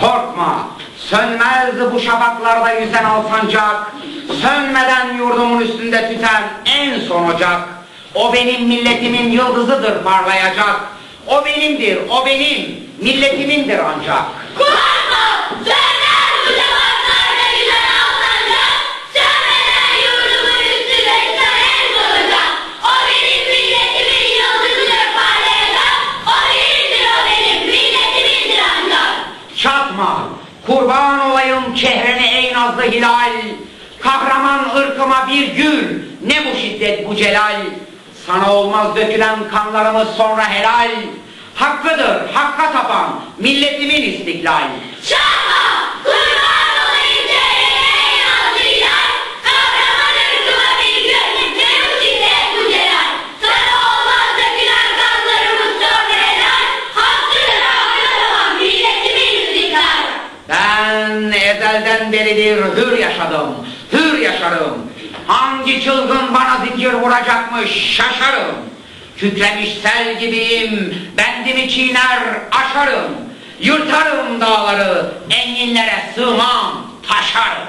Korkma, sönmez bu şafaklarda yüzen alsancak, sönmeden yurdumun üstünde tüten en son ocak. O benim milletimin yıldızıdır parlayacak. O benimdir, o benim, milletimindir ancak. Korkma! Kurban olayım çehrene ey nazlı hilal. Kahraman ırkıma bir gül, ne bu şiddet bu celal. Sana olmaz dökülen kanlarımız sonra helal. Hakkıdır, hakka tapan, milletimin istiklal. Çatma! Ezelden beridir hür yaşadım, hür yaşarım. Hangi çılgın bana zikir vuracakmış şaşarım. Kükremiş sel gibiyim, bendimi çiğner aşarım. Yırtarım dağları, enginlere sığmam, taşarım.